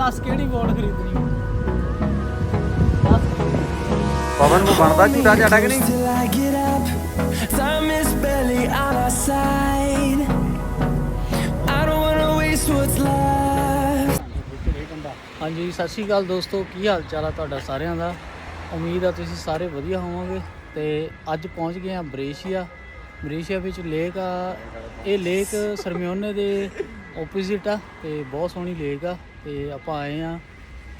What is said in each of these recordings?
ਦੱਸ ਕਿਹੜੀ ਬੋਲ ਖਰੀਦਣੀ ਪਵਨ ਨੂੰ ਬਣਦਾ ਝੂਟਾ ਚਾਟਾ ਕਿ ਨਹੀਂ? Till I get up, time is barely on our side. I don't wanna waste what's left. ਹਾਂਜੀ ਸਤਿ ਸ਼੍ਰੀ ਅਕਾਲ ਦੋਸਤੋ। ਕੀ ਹਾਲ ਚਾਲ ਆ ਤੁਹਾਡਾ ਸਾਰਿਆਂ ਦਾ? ਉਮੀਦ ਆ ਤੁਸੀਂ ਸਾਰੇ ਵਧੀਆ ਹੋਵੋਗੇ। ਤੇ ਅੱਜ ਪਹੁੰਚ ਗਏ ਆ ਬਰੇਸ਼ੀਆ ਬਰੇਸ਼ੀਆ ਵਿੱਚ ਲੇਕ ਆ। ਇਹ ਲੇਕ ਸਰਮਿਓਨੇ ਦੇ ਆਪੋਜ਼ਿਟ ਆ ਤੇ ਬਹੁਤ ਸੋਹਣੀ ਲੇਕ ਆ ਤੇ ਆਪਾਂ ਆਏ ਆ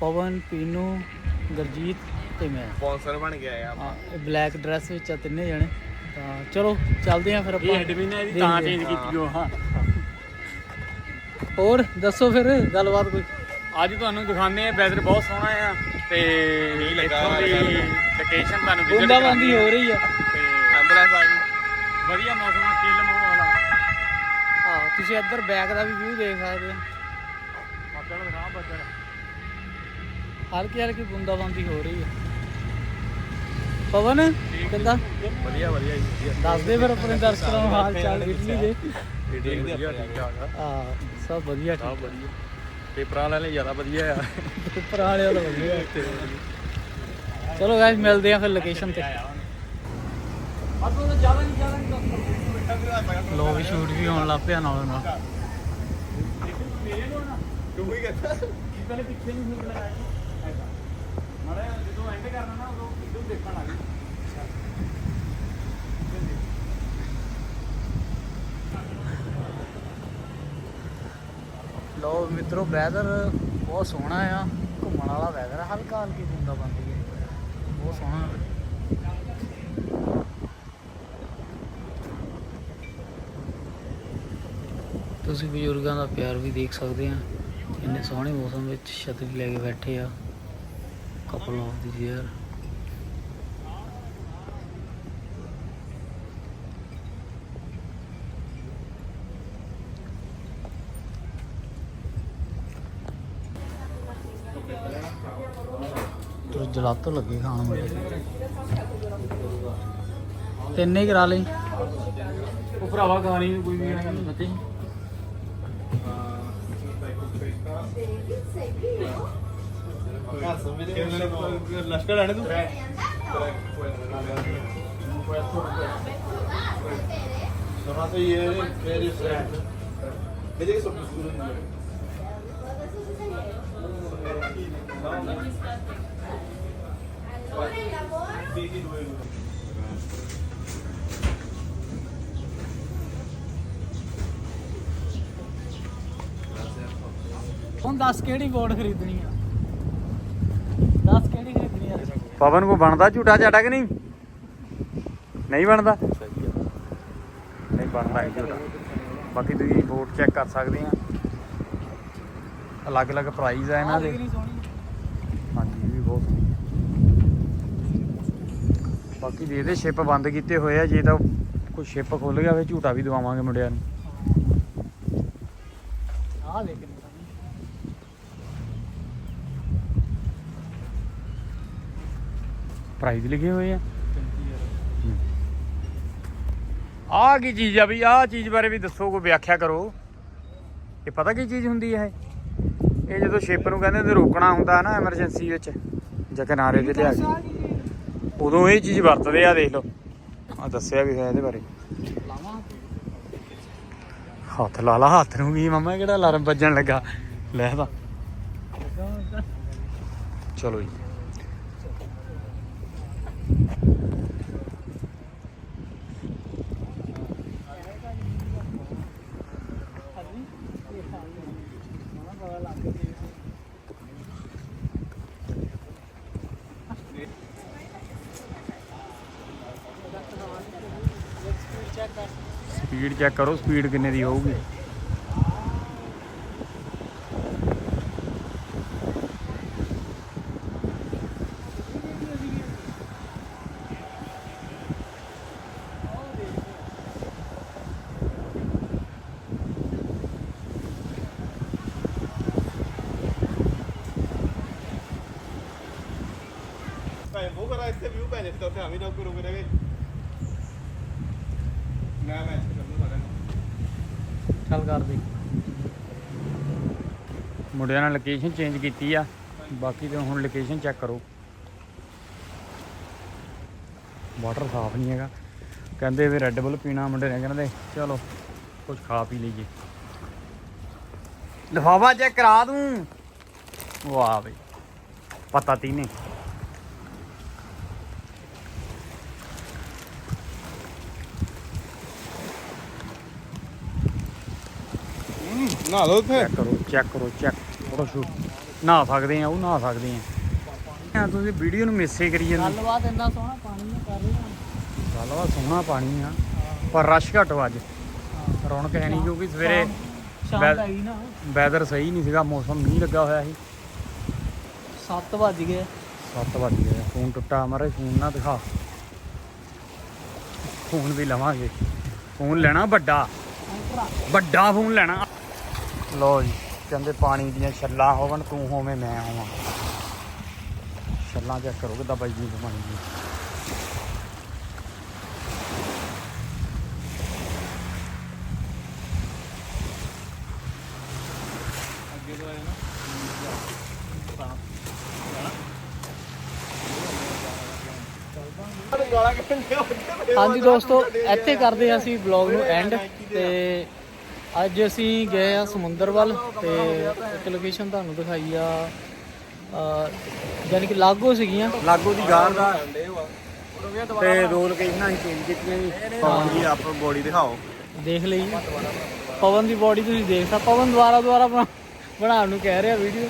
ਪਵਨ ਪੀਨੂ ਗਰਜੀਤ ਤੇ ਮੈਂ। ਸਪਾਂਸਰ ਬਣ ਗਿਆ ਆ ਬਲੈਕ ਡਰੈਸ ਵਿੱਚ ਆ ਤਿੰਨੇ ਜਣੇ। ਤਾਂ ਚਲੋ ਚੱਲਦੇ ਆ ਫਿਰ ਆਪਾਂ। ਐਡਮਿਨ ਹੈ ਇਹਦੀ ਤਾਂ change ਕੀਤੀ ਉਹ ਹਾਂ। ਹੋਰ ਦੱਸੋ ਫਿਰ ਗੱਲਬਾਤ ਕੋਈ? ਅੱਜ ਤੁਹਾਨੂੰ ਦਿਖਾਉਂਦੇ ਆ ਵੈਦਰ ਬਹੁਤ ਸੋਹਣਾ ਆ ਤੇ ਇੱਥੋਂ ਦੀ ਲੋਕੇਸ਼ਨ ਤੁਹਾਨੂੰ visit ਬੂੰਦਾਬਾਂਦੀ ਹੋ। ਰਹੀ ਆ। ਤੇ ਐਂਬੂਲੈਂਸ ਆ ਗਈ। ਵਧੀਆ ਮੌਸਮ ਆ ਮੋਹ ਹਾਂ ਤੁਸੀਂ ਇੱਧਰ ਬੈਕ ਦਾ ਵੀ ਵਿਊ ਦੇਖ ਸਕਦੇ ਹੋ। ਬੱਦਲ ਦਿਖਾ ਬੱਦਲ। ਹਲਕੀ ਹਲਕੀ ਬੂੰਦਾਬਾਂਦੀ ਹੋ ਰਹੀ ਹੈ। ਪਵਨ ਕਿੱਦਾਂ? ਵਧੀਆ ਵਧੀਆ ਜੀ ਦੱਸ ਦੇ ਫਿਰ ਆਪਣੇ ਦਰਸ਼ਕਾਂ ਨੂੰ ਹਾਲ ਚਾਲ ਇਟਲੀ ਦੇ। ਠੀਕ ਵਧੀਆ ਠੀਕ ਠਾਕ ਆ। ਹਾਂ ਸਭ ਵਧੀਆ ਸਭ ਠੀਕ। ਵਧੀਆ। ਪੇਪਰਾਂ ਵਾਲਿਆਂ ਲਈ ਜ਼ਿਆਦਾ ਵਧੀਆ ਆ। ਉੱਪਰ ਵਾਲੇ ਵਾਲਾ ਵਧੀਆ। ਚਲੋ ਗਾਇਸ ਮਿਲਦੇ ਆ ਫਿਰ ਲੋਕੇਸ਼ਨ ਤੇ। ਲੋ ਵੀ ਸ਼ੂਟ ਵੀ ਹੋਣ ਲੱਗ ਪਿਆ ਨਾਲ ਨਾਲ। ਤੂੰ ਹੀ ਕਹਿੰਦਾ ਪਹਿਲੇ ਪਿੱਛੇ ਨੂੰ ਸ਼ੂਟ ਲਗਾਇਆ ਮਾੜਾ ਜਦੋਂ ਐਂਡ ਕਰਨਾ ਨਾ ਉਦੋਂ ਇਦੋਂ ਦੇਖਣ ਲੱਗ ਲੋ ਮਿੱਤਰੋ ਵੈਦਰ ਬਹੁਤ ਸੋਹਣਾ ਆ। ਘੁੰਮਣ ਵਾਲਾ ਵੈਦਰ ਆ। ਹਲਕਾ ਹਲਕੀ ਬੂੰਦਾ ਬੰਦੀ ਹੈ ਬਹੁਤ ਸੋਹਣਾ। ਤੁਸੀਂ ਬਜ਼ੁਰਗਾਂ ਦਾ ਪਿਆਰ ਵੀ ਦੇਖ ਸਕਦੇ ਆ। ਇੰਨੇ ਸੋਹਣੇ ਮੌਸਮ ਵਿੱਚ ਛਤਰੀ ਲੈ ਕੇ ਬੈਠੇ ਆ। ਕਪਲ ਆਫ ਦੀ ਈਅਰ ਤੋ ਜਲਾਤੋ ਲੱਗੇ ਖਾਣ ਮੇਰੇ ਤਿੰਨੇ ਕਰਾ ਲਈ ਉਹ ਭਰਾਵਾ ਗਾਣੀ ਕੋਈ ਵੀ ਨਾ ਮਤੇ लष्कर आने दो समा तो ये मेरे फ्रेंड मेरे सब स्कूल में Sì, sì, due. ਹੁਣ ਦੱਸ ਕਿਹੜੀ ਬੋਰਡ ਖਰੀਦਣੀ ਆ? ਦੱਸ ਕਿਹੜੀ ਖਰੀਦਣੀ ਆ? ਪਵਨ ਕੋ ਬਣਦਾ ਝੂਟਾ ਚਾਟਾ ਕਿ ਨਹੀਂ? ਨਹੀਂ ਬਣਦਾ? ਨਹੀਂ ਬਣਦਾ ਇਹ ਝੂਟਾ। ਬਾਕੀ ਤੁਸੀਂ ਬੋਰਡ ਚੈੱਕ ਕਰ ਸਕਦੇ ਆ। ਅਲੱਗ-ਅਲੱਗ ਪ੍ਰਾਈਸ ਆ ਇਹਨਾਂ ਦੇ। ਹਾਂਜੀ ਇਹ ਵੀ ਬਹੁਤ ਸੋਹਣੀ ਬਾਕੀ ਦੇ ਦੇ ਸ਼ਿਪ ਬੰਦ ਕੀਤੇ ਹੋਏ ਆ ਜੇ ਤਾਂ ਕੋਈ ਸ਼ਿਪ ਖੁੱਲ ਗਿਆ ਫੇ ਝੂਟਾ ਵੀ ਦਵਾਵਾਂਗੇ ਮੁੰਡਿਆਂ ਨੂੰ। ਆ ਲੈ ਕਿੰਨੀ ਸੋਹਣੀ ਪ੍ਰਾਈਸ ਲਿਖੇ ਹੋਏ ਆ। ਆਹ ਕੀ ਚੀਜ਼ ਆ ਵੀ, ਆਹ ਚੀਜ਼ ਬਾਰੇ ਵੀ ਦੱਸੋ, ਕੋਈ ਵਿਆਖਿਆ ਕਰੋ। ਇਹ ਪਤਾ ਕੀ ਚੀਜ਼ ਹੁੰਦੀ ਹੈ ਇਹ? ਜਦੋਂ ਸ਼ਿਪ ਨੂੰ ਕਹਿੰਦੇ ਹੁੰਦੇ, ਰੋਕਣਾ ਹੁੰਦਾ ਨਾ ਐਮਰਜੈਂਸੀ ਵਿੱਚ, ਜਾਂ ਕਿਨਾਰੇ ਤੇ ਲਿਆ ਕੇ। ਉਦੋਂ ਇਹ ਚੀਜ਼ ਵਰਤਦੇ ਆ, ਦੇਖ ਲਓ। ਆ ਦੱਸਿਆ ਵੀ ਹੋਇਆ ਇਹਦੇ ਬਾਰੇ। ਹੱਥ ਲਾ ਲਾ, ਹੱਥ ਨੂੰ ਵੀ ਮਮਾ ਕਿਹੜਾ ਅਲਾਰਮ ਵੱਜਣ ਲੱਗਾ? ਲੈ ਤਾਂ। ਚਲੋ ਜੀ। ਸਪੀਡ ਚੈੱਕ ਕਰੋ। ਸਪੀਡ ਕਿੰਨੇ ਦੀ ਹੋਊਗੀ? Este view bene, sto fermo, mi do quello che deve. Na, ma ਚੱਲ ਕਰ ਦੇ। ਮੁੰਡਿਆਂ ਨੇ ਲੋਕੇਸ਼ਨ ਚੇਂਜ ਕੀਤੀ ਆ। ਬਾਕੀ ਤੇ ਹੁਣ ਲੋਕੇਸ਼ਨ ਚੈੱਕ ਕਰੋ। ਵਾਟਰ ਸਾਫ਼ ਨਹੀਂ ਹੈਗਾ। ਕਹਿੰਦੇ ਵੀ ਰੈੱਡ ਬੁੱਲ ਪੀਣਾ ਮੁੰਡੇ ਨੇ ਕਹਿੰਦੇ ਚਲੋ ਕੁਝ ਖਾ ਪੀ ਲਈਏ। ਲਿਫਾਫਾ ਚੈੱਕ ਕਰਾ ਦੂੰ। ਵਾਹ ਬਈ ਪਤਾ ਤੀ ਨੇ। ਨਾ ਲੋ ਉੱਥੇ ਚੈੱਕ ਕਰੋ ਚੈੱਕ ਕਰੋ ਚੈੱਕ ਕਰੋ ਸ਼ੂ ਨਹਾ ਸਕਦੇ ਆ ਉਹ ਨਹਾ ਸਕਦੇ ਆ। ਆ ਤੁਸੀਂ ਵੀਡੀਓ ਨੂੰ ਮਿਸੇ ਕਰੀ ਜਾਂਦੇ। ਗੱਲਬਾਤ ਇੰਨਾ ਸੋਹਣਾ ਪਾਣੀ ਹੈ ਕਰ ਰਹੇ ਹਾਂ। ਗੱਲਵਾ ਸੋਹਣਾ ਪਾਣੀ ਆ ਪਰ ਰਸ਼ ਘੱਟ ਅੱਜ। ਰੌਣਕ ਹੈ ਨਹੀਂ ਕਿਉਂਕਿ ਸਵੇਰੇ ਸ਼ਾਮ ਨਾ। ਵੈਦਰ ਸਹੀ ਨਹੀਂ ਸੀਗਾ ਮੌਸਮ ਮੀਂਹ ਲੱਗਾ ਹੋਇਆ ਸੀ। 7 ਵੱਜ ਗਏ। 7 ਵਜ ਗਏ ਫੋਨ ਟੁੱਟਾ ਮਾਰੇ ਫੋਨ ਨਾ ਦਿਖਾ। ਫੋਨ ਵੀ ਲਵਾਂਗੇ। ਫੋਨ ਲੈਣਾ ਵੱਡਾ। ਵੱਡਾ ਫੋਨ ਲੈਣਾ। ਲੋ ਜੀ ਕਹਿੰਦੇ ਪਾਣੀ ਦੀਆਂ ਛੱਲਾਂ ਹੋਵਣ ਤੂੰ ਹੋਵੇਂ ਮੈਂ ਹੋਵਾਂ। ਛੱਲਾਂ ਚੈੱਕ ਕਰੋ ਕਿੱਦਾਂ ਵੱਜਦੀ ਪਾਣੀ ਦੀ ਹਾਂਜੀ ਦੋਸਤੋ ਇੱਥੇ ਕਰਦੇ ਹਾਂ ਅਸੀਂ ਵਲੌਗ ਨੂੰ ਐਂਡ ਤੇ ਅੱਜ ਅਸੀਂ ਗਏ ਆ ਸਮੁੰਦਰ ਵੱਲ ਤੇ ਇੱਕ ਲੋਕੇਸ਼ਨ ਤੁਹਾਨੂੰ ਦਿਖਾਈ ਆ ਯਾਨੀ ਕਿ ਲਾਗੋ ਸੀਗੀਆਂ। ਲਾਗੋ ਦੀ ਗਾਰ ਦਾ ਤੇ ਦੋ ਲੋਕੇਸ਼ਨਾਂ ਅਸੀਂ ਚੇਂਜ ਕੀਤੀਆਂ ਜੀ। ਪਵਨ ਜੀ ਆਪ ਬੋਡੀ ਦਿਖਾਓ। ਦੇਖ ਲਈ। ਪਵਨ ਦੀ ਬਾਡੀ ਤੁਸੀਂ ਦੇਖ ਸਕਦੇ ਪਵਨ ਦੁਆਰਾ ਦੁਆਰਾ ਬਣਾ- ਬਣਾਉਣ ਨੂੰ ਕਹਿ ਰਿਹਾ ਵੀਡੀਓ।